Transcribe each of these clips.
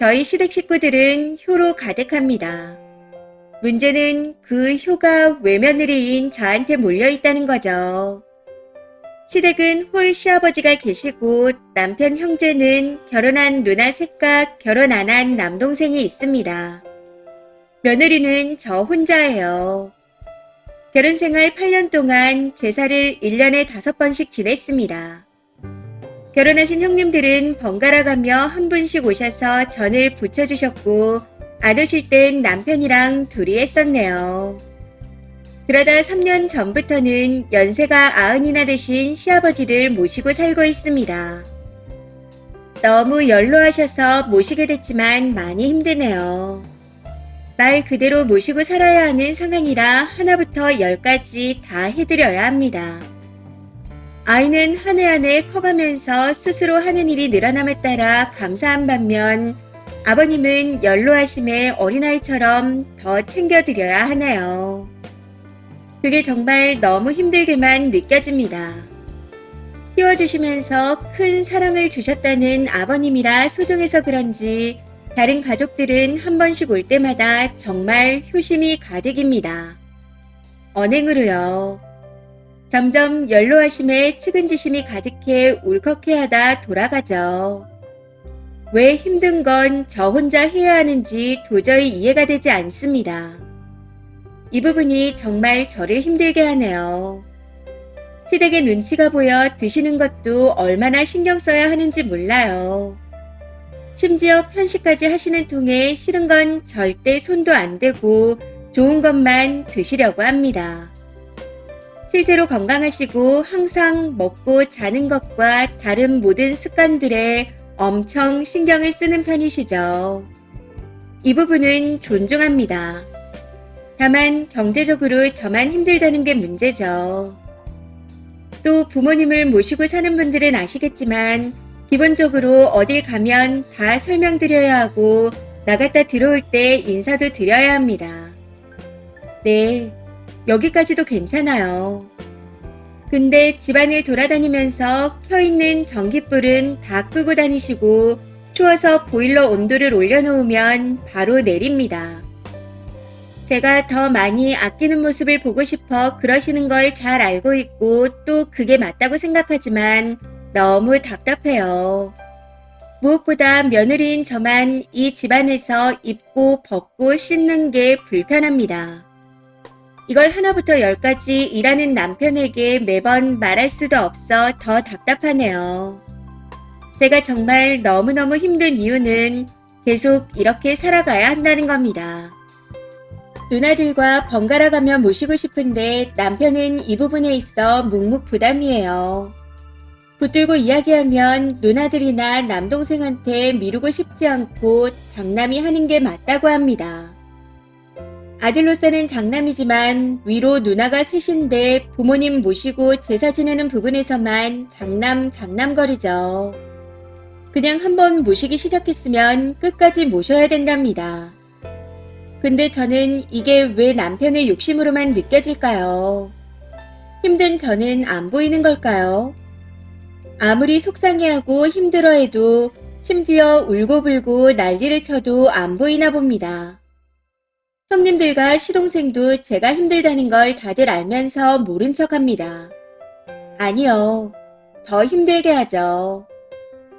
저희 시댁 식구들은 효로 가득합니다. 문제는 그 효가 외며느리인 저한테 몰려 있다는 거죠. 시댁은 홀 시아버지가 계시고 남편 형제는 결혼한 누나 셋과 결혼 안 한 남동생이 있습니다. 며느리는 저 혼자예요. 결혼 생활 8년 동안 제사를 1년에 5번씩 지냈습니다. 결혼하신 형님들은 번갈아 가며 한 분씩 오셔서 전을 부쳐주셨고, 안 오실 땐 남편이랑 둘이 했었네요. 그러다 3년 전부터는 연세가 아흔이나 되신 시아버지를 모시고 살고 있습니다. 너무 연로하셔서 모시게 됐지만 많이 힘드네요. 말 그대로 모시고 살아야 하는 상황이라 하나부터 열까지 다 해드려야 합니다. 아이는 한 해 한 해 커가면서 스스로 하는 일이 늘어남에 따라 감사한 반면 아버님은 연로하심에 어린아이처럼 더 챙겨드려야 하네요. 그게 정말 너무 힘들게만 느껴집니다. 키워주시면서 큰 사랑을 주셨다는 아버님이라 소중해서 그런지 다른 가족들은 한 번씩 올 때마다 정말 효심이 가득입니다. 언행으로요. 점점 연로하심에 측은지심이 가득해 울컥해하다 돌아가죠. 왜 힘든 건 저 혼자 해야 하는지 도저히 이해가 되지 않습니다. 이 부분이 정말 저를 힘들게 하네요. 시댁의 눈치가 보여 드시는 것도 얼마나 신경 써야 하는지 몰라요. 심지어 편식까지 하시는 통에 싫은 건 절대 손도 안 대고 좋은 것만 드시려고 합니다. 실제로 건강하시고 항상 먹고 자는 것과 다른 모든 습관들에 엄청 신경을 쓰는 편이시죠. 이 부분은 존중합니다. 다만 경제적으로 저만 힘들다는 게 문제죠. 또 부모님을 모시고 사는 분들은 아시겠지만 기본적으로 어딜 가면 다 설명드려야 하고 나갔다 들어올 때 인사도 드려야 합니다. 네, 여기까지도 괜찮아요. 근데 집안을 돌아다니면서 켜있는 전기불은 다 끄고 다니시고 추워서 보일러 온도를 올려놓으면 바로 내립니다. 제가 더 많이 아끼는 모습을 보고 싶어 그러시는 걸 잘 알고 있고 또 그게 맞다고 생각하지만 너무 답답해요. 무엇보다 며느리인 저만 이 집안에서 입고 벗고 씻는 게 불편합니다. 이걸 하나부터 열까지 일하는 남편에게 매번 말할 수도 없어 더 답답하네요. 제가 정말 너무너무 힘든 이유는 계속 이렇게 살아가야 한다는 겁니다. 누나들과 번갈아 가며 모시고 싶은데 남편은 이 부분에 있어 묵묵부담이에요. 붙들고 이야기하면 누나들이나 남동생한테 미루고 싶지 않고 장남이 하는 게 맞다고 합니다. 아들로서는 장남이지만 위로 누나가 셋인데 부모님 모시고 제사 지내는 부분에서만 장남 장남거리죠. 그냥 한번 모시기 시작했으면 끝까지 모셔야 된답니다. 근데 저는 이게 왜 남편의 욕심으로만 느껴질까요? 힘든 저는 안 보이는 걸까요? 아무리 속상해하고 힘들어해도 심지어 울고불고 난리를 쳐도 안 보이나 봅니다. 형님들과 시동생도 제가 힘들다는 걸 다들 알면서 모른 척 합니다. 아니요. 더 힘들게 하죠.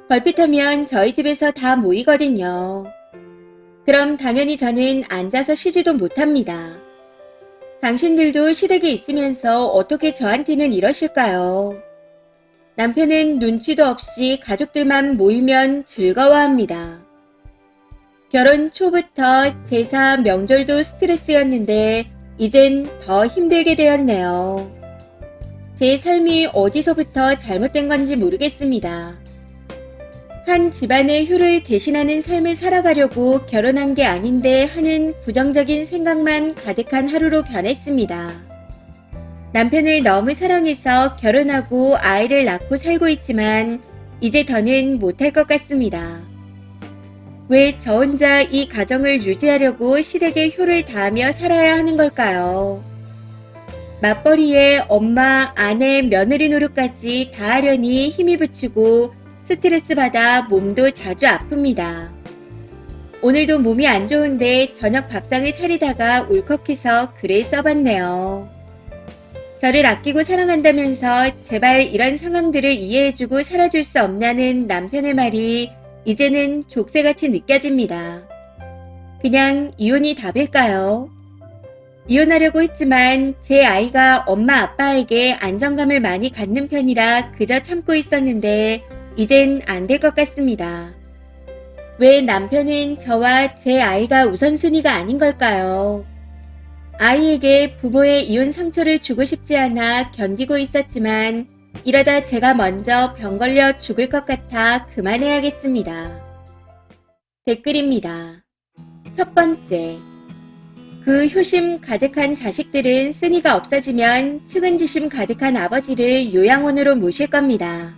벌핏하면 저희 집에서 다 모이거든요. 그럼 당연히 저는 앉아서 쉬지도 못합니다. 당신들도 시댁에 있으면서 어떻게 저한테는 이러실까요? 남편은 눈치도 없이 가족들만 모이면 즐거워합니다. 결혼 초부터 제사 명절도 스트레스였는데 이젠 더 힘들게 되었네요. 제 삶이 어디서부터 잘못된 건지 모르겠습니다. 한 집안의 효를 대신하는 삶을 살아가려고 결혼한 게 아닌데 하는 부정적인 생각만 가득한 하루로 변했습니다. 남편을 너무 사랑해서 결혼하고 아이를 낳고 살고 있지만 이제 더는 못할 것 같습니다. 왜 저 혼자 이 가정을 유지하려고 시댁의 효를 다하며 살아야 하는 걸까요? 맞벌이에 엄마, 아내, 며느리 노릇까지 다 하려니 힘이 붙이고 스트레스 받아 몸도 자주 아픕니다. 오늘도 몸이 안 좋은데 저녁 밥상을 차리다가 울컥해서 글을 써봤네요. 저를 아끼고 사랑한다면서 제발 이런 상황들을 이해해주고 살아줄 수 없냐는 남편의 말이 이제는 족쇄같이 느껴집니다. 그냥 이혼이 답일까요? 이혼하려고 했지만 제 아이가 엄마 아빠에게 안정감을 많이 갖는 편이라 그저 참고 있었는데 이젠 안 될 것 같습니다. 왜 남편은 저와 제 아이가 우선순위가 아닌 걸까요? 아이에게 부모의 이혼 상처를 주고 싶지 않아 견디고 있었지만 이러다 제가 먼저 병 걸려 죽을 것 같아 그만해야겠습니다. 댓글입니다. 첫 번째. 그 효심 가득한 자식들은 쓴이가 없어지면 측은지심 가득한 아버지를 요양원으로 모실 겁니다.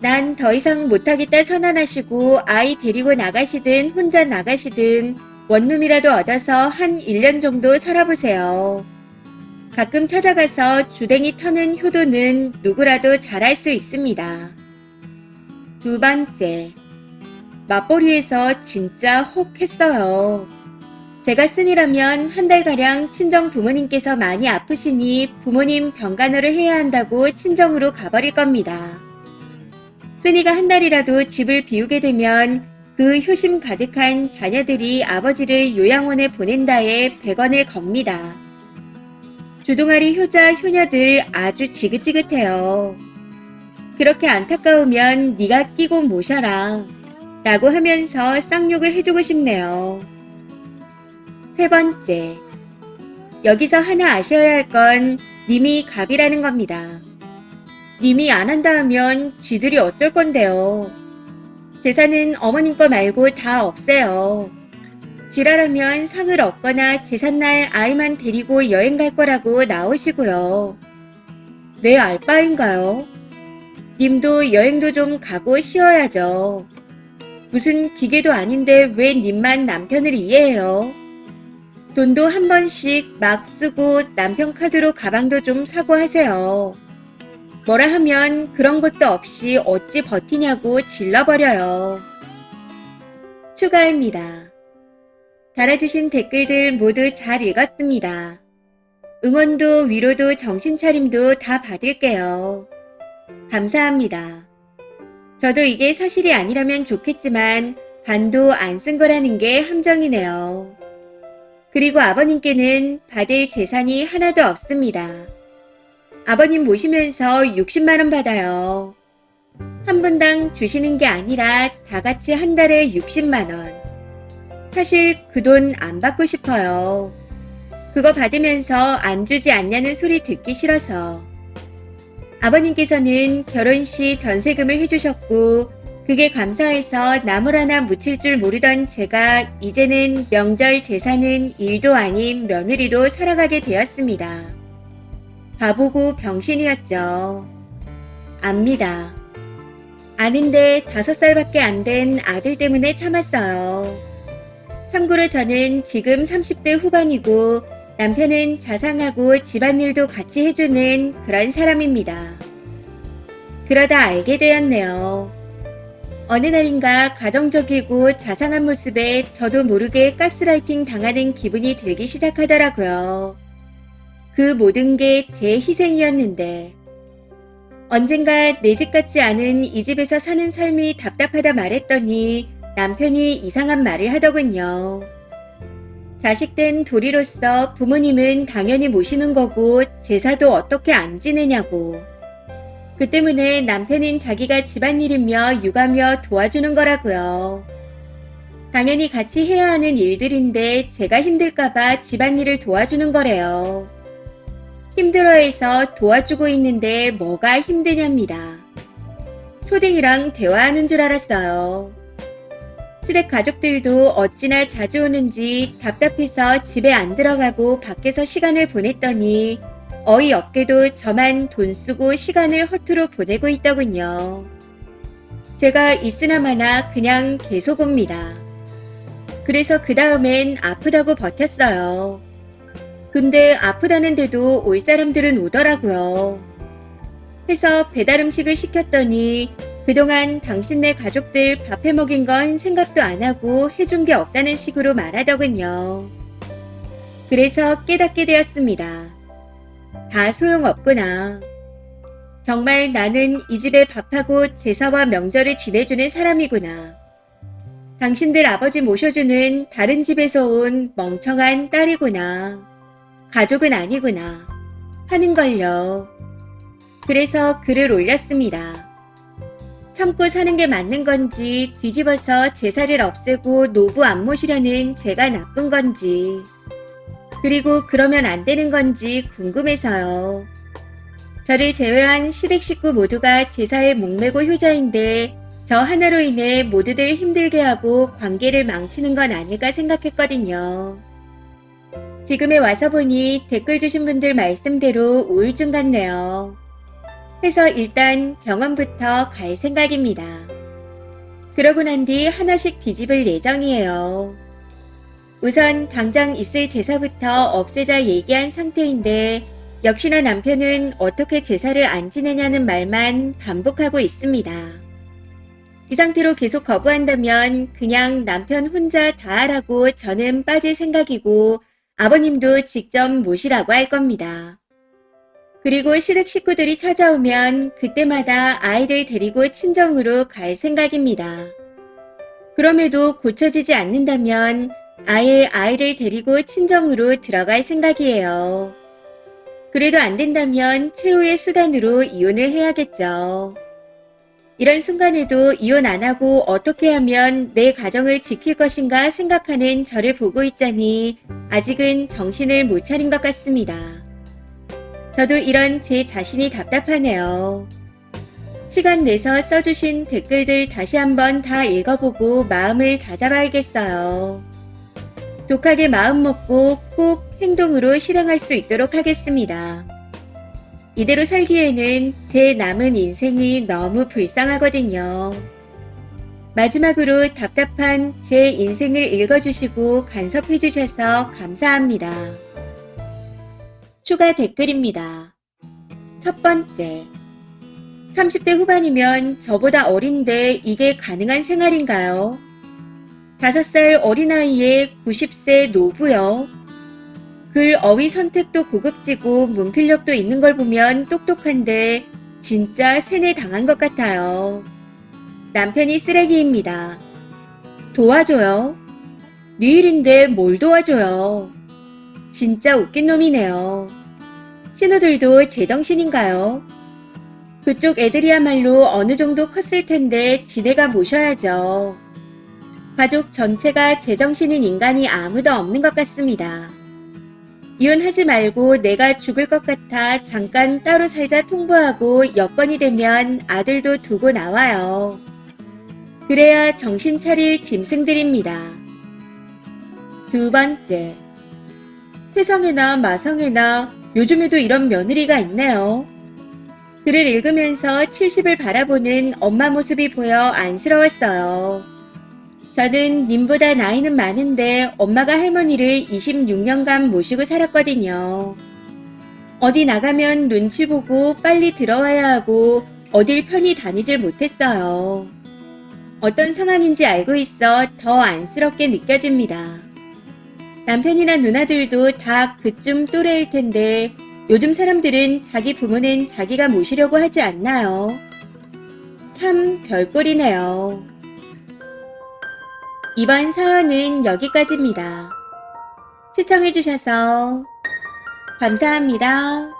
난 더 이상 못하겠다 선언하시고 아이 데리고 나가시든 혼자 나가시든 원룸이라도 얻어서 한 1년 정도 살아보세요. 가끔 찾아가서 주댕이 터는 효도는 누구라도 잘할 수 있습니다. 두 번째. 맞벌이에서 진짜 혹 했어요. 제가 쓴이라면 한 달가량 친정 부모님께서 많이 아프시니 부모님 병간호를 해야 한다고 친정으로 가버릴 겁니다. 쓴이가 한 달이라도 집을 비우게 되면 그 효심 가득한 자녀들이 아버지를 요양원에 보낸다에 100원을 겁니다. 주둥아리 효자 효녀들 아주 지긋지긋해요. 그렇게 안타까우면 네가 끼고 모셔라 라고 하면서 쌍욕을 해주고 싶네요. 세 번째. 여기서 하나 아셔야 할 건 님이 갑이라는 겁니다. 님이 안 한다 하면 쥐들이 어쩔 건데요. 재산은 어머님 거 말고 다 없애요. 지랄하면 상을 얻거나 재산날 아이만 데리고 여행 갈 거라고 나오시고요. 내 알바인가요? 님도 여행도 좀 가고 쉬어야죠. 무슨 기계도 아닌데 왜 님만 남편을 이해해요? 돈도 한 번씩 막 쓰고 남편 카드로 가방도 좀 사고 하세요. 뭐라 하면 그런 것도 없이 어찌 버티냐고 질러버려요. 추가입니다. 달아주신 댓글들 모두 잘 읽었습니다. 응원도 위로도 정신차림도 다 받을게요. 감사합니다. 저도 이게 사실이 아니라면 좋겠지만 반도 안 쓴 거라는 게 함정이네요. 그리고 아버님께는 받을 재산이 하나도 없습니다. 아버님 모시면서 60만원 받아요. 한 분당 주시는 게 아니라 다 같이 한 달에 60만원. 사실 그 돈 안 받고 싶어요. 그거 받으면서 안 주지 않냐는 소리 듣기 싫어서. 아버님께서는 결혼 시 전세금을 해주셨고, 그게 감사해서 나물 하나 묻힐 줄 모르던 제가 이제는 명절 제사는 일도 아닌 며느리로 살아가게 되었습니다. 바보고 병신이었죠. 압니다. 아는데 다섯 살밖에 안 된 아들 때문에 참았어요. 참고로 저는 지금 30대 후반이고 남편은 자상하고 집안일도 같이 해주는 그런 사람입니다. 그러다 알게 되었네요. 어느 날인가 가정적이고 자상한 모습에 저도 모르게 가스라이팅 당하는 기분이 들기 시작하더라고요. 그 모든 게 제 희생이었는데 언젠가 내 집 같지 않은 이 집에서 사는 삶이 답답하다 말했더니 남편이 이상한 말을 하더군요. 자식된 도리로서 부모님은 당연히 모시는 거고 제사도 어떻게 안 지내냐고. 그 때문에 남편은 자기가 집안일이며 육아며 도와주는 거라고요. 당연히 같이 해야 하는 일들인데 제가 힘들까봐 집안일을 도와주는 거래요. 힘들어해서 도와주고 있는데 뭐가 힘드냐입니다. 초딩이랑 대화하는 줄 알았어요. 시댁 가족들도 어찌나 자주 오는지 답답해서 집에 안 들어가고 밖에서 시간을 보냈더니 어이없게도 저만 돈 쓰고 시간을 허투루 보내고 있더군요. 제가 있으나마나 그냥 계속 옵니다. 그래서 그 다음엔 아프다고 버텼어요. 근데 아프다는데도 올 사람들은 오더라고요. 해서 배달 음식을 시켰더니 그동안 당신네 가족들 밥 해 먹인 건 생각도 안 하고 해준 게 없다는 식으로 말하더군요. 그래서 깨닫게 되었습니다. 다 소용없구나. 정말 나는 이 집에 밥하고 제사와 명절을 지내주는 사람이구나. 당신들 아버지 모셔주는 다른 집에서 온 멍청한 딸이구나. 가족은 아니구나. 하는걸요. 그래서 글을 올렸습니다. 참고 사는 게 맞는 건지 뒤집어서 제사를 없애고 노부 안 모시려는 제가 나쁜 건지 그리고 그러면 안 되는 건지 궁금해서요. 저를 제외한 시댁 식구 모두가 제사에 목매고 효자인데 저 하나로 인해 모두들 힘들게 하고 관계를 망치는 건 아닐까 생각했거든요. 지금에 와서 보니 댓글 주신 분들 말씀대로 우울증 같네요. 해서 일단 병원부터 갈 생각입니다. 그러고 난 뒤 하나씩 뒤집을 예정이에요. 우선 당장 있을 제사부터 없애자 얘기한 상태인데 역시나 남편은 어떻게 제사를 안 지내냐는 말만 반복하고 있습니다. 이 상태로 계속 거부한다면 그냥 남편 혼자 다 하라고 저는 빠질 생각이고 아버님도 직접 모시라고 할 겁니다. 그리고 시댁 식구들이 찾아오면 그때마다 아이를 데리고 친정으로 갈 생각입니다. 그럼에도 고쳐지지 않는다면 아예 아이를 데리고 친정으로 들어갈 생각이에요. 그래도 안 된다면 최후의 수단으로 이혼을 해야겠죠. 이런 순간에도 이혼 안 하고 어떻게 하면 내 가정을 지킬 것인가 생각하는 저를 보고 있자니 아직은 정신을 못 차린 것 같습니다. 저도 이런 제 자신이 답답하네요. 시간 내서 써주신 댓글들 다시 한번 다 읽어보고 마음을 다잡아야겠어요. 독하게 마음 먹고 꼭 행동으로 실행할 수 있도록 하겠습니다. 이대로 살기에는 제 남은 인생이 너무 불쌍하거든요. 마지막으로 답답한 제 인생을 읽어주시고 간섭해주셔서 감사합니다. 추가 댓글입니다. 첫 번째. 30대 후반이면 저보다 어린데 이게 가능한 생활인가요? 5살 어린아이에 90세 노부요. 글 어휘 선택도 고급지고 문필력도 있는 걸 보면 똑똑한데 진짜 세뇌 당한 것 같아요. 남편이 쓰레기입니다. 도와줘요. 네 일인데 뭘 도와줘요. 진짜 웃긴 놈이네요. 신우들도 제정신인가요? 그쪽 애들이야말로 어느 정도 컸을 텐데 지네가 모셔야죠. 가족 전체가 제정신인 인간이 아무도 없는 것 같습니다. 이혼하지 말고 내가 죽을 것 같아 잠깐 따로 살자 통보하고 여건이 되면 아들도 두고 나와요. 그래야 정신 차릴 짐승들입니다. 두 번째. 세상에나 마상에나 요즘에도 이런 며느리가 있네요. 글을 읽으면서 70을 바라보는 엄마 모습이 보여 안쓰러웠어요. 저는 님보다 나이는 많은데 엄마가 할머니를 26년간 모시고 살았거든요. 어디 나가면 눈치 보고 빨리 들어와야 하고 어딜 편히 다니질 못했어요. 어떤 상황인지 알고 있어 더 안쓰럽게 느껴집니다. 남편이나 누나들도 다 그쯤 또래일 텐데 요즘 사람들은 자기 부모는 자기가 모시려고 하지 않나요? 참 별꼴이네요. 이번 사연은 여기까지입니다. 시청해주셔서 감사합니다.